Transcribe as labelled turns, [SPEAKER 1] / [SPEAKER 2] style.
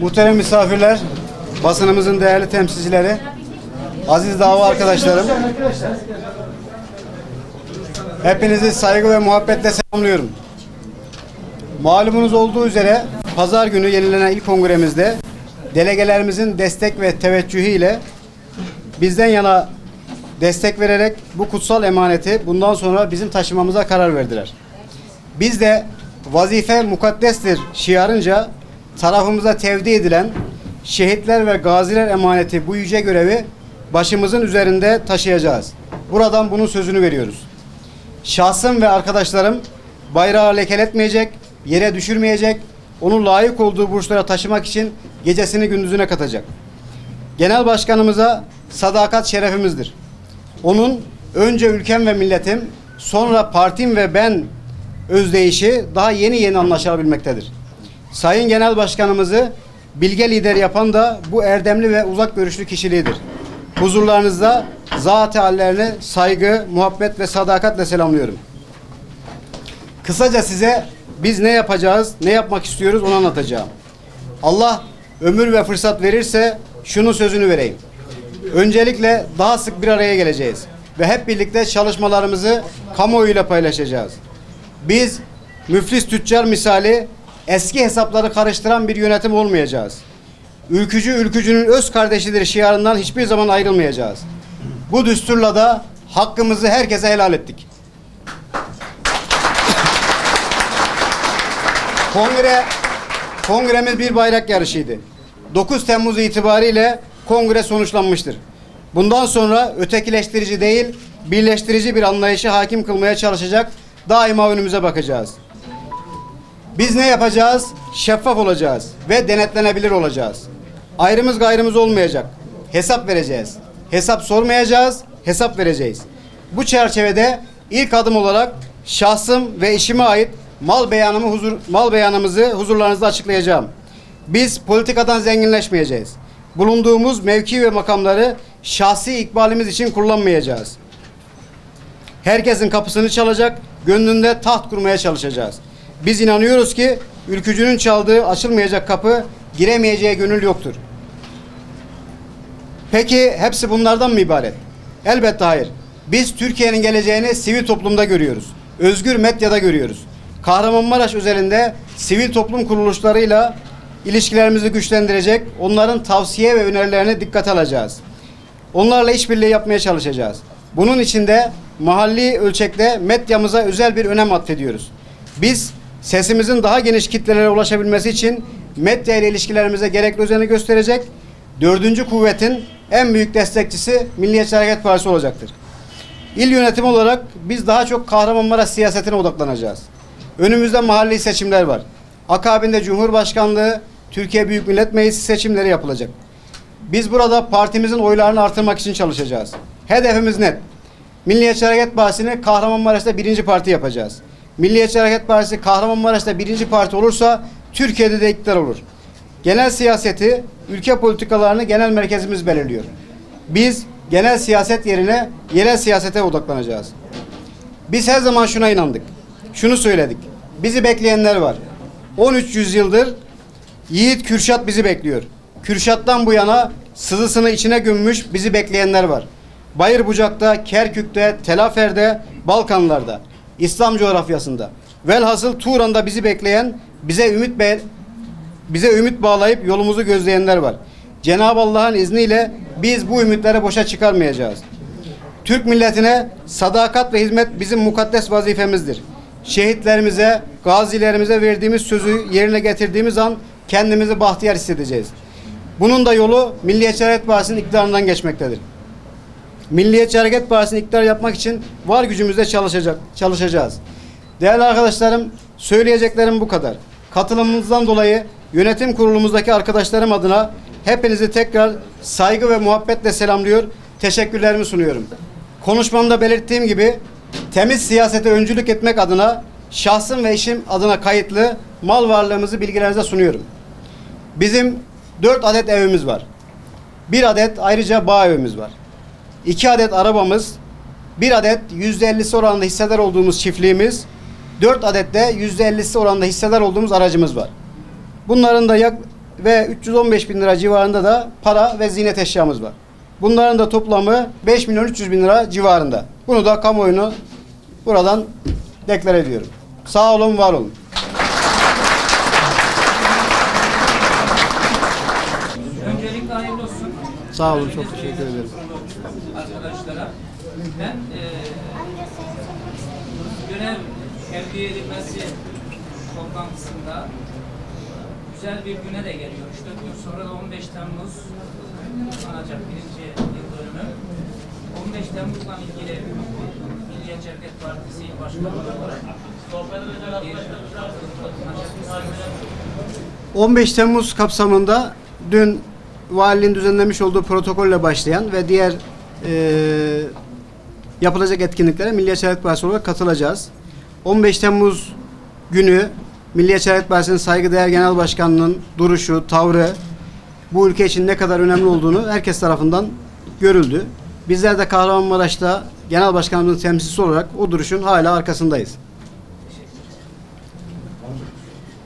[SPEAKER 1] Muhterem misafirler, basınımızın değerli temsilcileri, aziz dava arkadaşlarım. Hepinizi saygı ve muhabbetle selamlıyorum. Malumunuz olduğu üzere pazar günü yenilenen ilk kongremizde delegelerimizin destek ve teveccühü ile bizden yana destek vererek bu kutsal emaneti bundan sonra bizim taşımamıza karar verdiler. Biz de vazife mukaddestir şiarınca tarafımıza tevdi edilen şehitler ve gaziler emaneti bu yüce görevi başımızın üzerinde taşıyacağız. Buradan bunun sözünü veriyoruz. Şahsım ve arkadaşlarım bayrağı lekeletmeyecek, yere düşürmeyecek, onu layık olduğu burçlara taşımak için gecesini gündüzüne katacak. Genel başkanımıza sadakat şerefimizdir. Onun önce ülkem ve milletim, sonra partim ve ben özdeyişi daha yeni yeni anlaşılabilmektedir. Sayın Genel Başkanımızı bilge lider yapan da bu erdemli ve uzak görüşlü kişiliğidir. Huzurlarınızda zat-ı hallerini saygı, muhabbet ve sadakatle selamlıyorum. Kısaca size biz ne yapacağız, ne yapmak istiyoruz onu anlatacağım. Allah ömür ve fırsat verirse şunun sözünü vereyim. Öncelikle daha sık bir araya geleceğiz ve hep birlikte çalışmalarımızı kamuoyuyla paylaşacağız. Biz müflis tüccar misali eski hesapları karıştıran bir yönetim olmayacağız. Ülkücü ülkücünün öz kardeşidir şiarından hiçbir zaman ayrılmayacağız. Bu düsturla da hakkımızı herkese helal ettik. Kongre kongremiz bir bayrak yarışıydı. 9 Temmuz itibariyle kongre sonuçlanmıştır. Bundan sonra ötekileştirici değil, birleştirici bir anlayışı hakim kılmaya çalışacak, daima önümüze bakacağız. Biz ne yapacağız? Şeffaf olacağız ve denetlenebilir olacağız. Ayrımız gayrımız olmayacak. Hesap vereceğiz. Hesap sormayacağız, hesap vereceğiz. Bu çerçevede ilk adım olarak şahsım ve işime ait mal beyanımı huzur, mal beyanımızı huzurlarınızda açıklayacağım. Biz politikadan zenginleşmeyeceğiz. Bulunduğumuz mevki ve makamları şahsi ikbalimiz için kullanmayacağız. Herkesin kapısını çalacak, gönlünde taht kurmaya çalışacağız. Biz inanıyoruz ki ülkücünün çaldığı açılmayacak kapı, giremeyeceği gönül yoktur. Peki hepsi bunlardan mı ibaret? Elbette hayır. Biz Türkiye'nin geleceğini sivil toplumda görüyoruz. Özgür medyada görüyoruz. Kahramanmaraş özelinde sivil toplum kuruluşlarıyla ilişkilerimizi güçlendirecek, onların tavsiye ve önerilerini dikkate alacağız. Onlarla işbirliği yapmaya çalışacağız. Bunun için de mahalli ölçekte medyamıza özel bir önem atfediyoruz. Biz sesimizin daha geniş kitlelere ulaşabilmesi için medya ile ilişkilerimize gerekli özeni gösterecek, dördüncü kuvvetin en büyük destekçisi Milliyetçi Hareket Partisi olacaktır. İl yönetimi olarak biz daha çok Kahramanmaraş siyasetine odaklanacağız. Önümüzde mahalli seçimler var. Akabinde Cumhurbaşkanlığı, Türkiye Büyük Millet Meclisi seçimleri yapılacak. Biz burada partimizin oylarını artırmak için çalışacağız. Hedefimiz net. Milliyetçi Hareket Partisi'ni Kahramanmaraş'ta birinci parti yapacağız. Milliyetçi Hareket Partisi Kahramanmaraş'ta birinci parti olursa Türkiye'de de iktidar olur. Genel siyaseti, ülke politikalarını genel merkezimiz belirliyor. Biz genel siyaset yerine yerel siyasete odaklanacağız. Biz her zaman şuna inandık. Şunu söyledik. Bizi bekleyenler var. 13 yüzyıldır Yiğit Kürşat bizi bekliyor. Kürşat'tan bu yana sızısını içine gömmüş bizi bekleyenler var. Bayırbucak'ta, Kerkük'te, Telafer'de, Balkanlarda, İslam coğrafyasında. Velhasıl Turan'da bizi bekleyen, bize ümit be bize ümit bağlayıp yolumuzu gözleyenler var. Cenab-ı Allah'ın izniyle biz bu ümitleri boşa çıkarmayacağız. Türk milletine sadakat ve hizmet bizim mukaddes vazifemizdir. Şehitlerimize, gazilerimize verdiğimiz sözü yerine getirdiğimiz an kendimizi bahtiyar hissedeceğiz. Bunun da yolu Milliyetçi Hareket Partisi'nin iktidarından geçmektedir. Milliyetçi Hareket Partisi'ni iktidar yapmak için var gücümüzle çalışacak, çalışacağız. Değerli arkadaşlarım, söyleyeceklerim bu kadar. Katılımınızdan dolayı yönetim kurulumuzdaki arkadaşlarım adına hepinizi tekrar saygı ve muhabbetle selamlıyor, teşekkürlerimi sunuyorum. Konuşmamda belirttiğim gibi temiz siyasete öncülük etmek adına şahsım ve işim adına kayıtlı mal varlığımızı bilgilerinize sunuyorum. Bizim dört adet evimiz var. Bir adet ayrıca bağ evimiz var. İki adet arabamız, bir adet yüzde ellisi oranında hissedar olduğumuz çiftliğimiz, dört adet de yüzde ellisi oranında hissedar olduğumuz aracımız var. Bunların da yak ve 315 bin lira civarında da para ve ziynet eşyamız var. Bunların da toplamı 5 milyon 300 bin lira civarında. Bunu da kamuoyunu buradan deklar ediyorum. Sağ olun, var olun. Sağ olun, çok teşekkür ederim.
[SPEAKER 2] Arkadaşlara. Ben e, görev tevdi edilmesi toplantısında güzel bir güne de geliyor. İşte gün sonra da 15 Temmuz kutlanacak birinci yıl dönümü. 15 Temmuz'la ilgili Milliyetçi Hareket Partisi Başkanı olarak bir katılacak mısınız?
[SPEAKER 1] 15 Temmuz kapsamında dün valiliğin düzenlemiş olduğu protokolle başlayan ve diğer eee, yapılacak etkinliklere Milliyetçi Hareket Partisi olarak katılacağız. 15 Temmuz günü Milliyetçi Hareket Partisi'nin saygıdeğer genel başkanının duruşu, tavrı bu ülke için ne kadar önemli olduğunu herkes tarafından görüldü. Bizler de Kahramanmaraş'ta genel başkanımızın temsilcisi olarak o duruşun hala arkasındayız.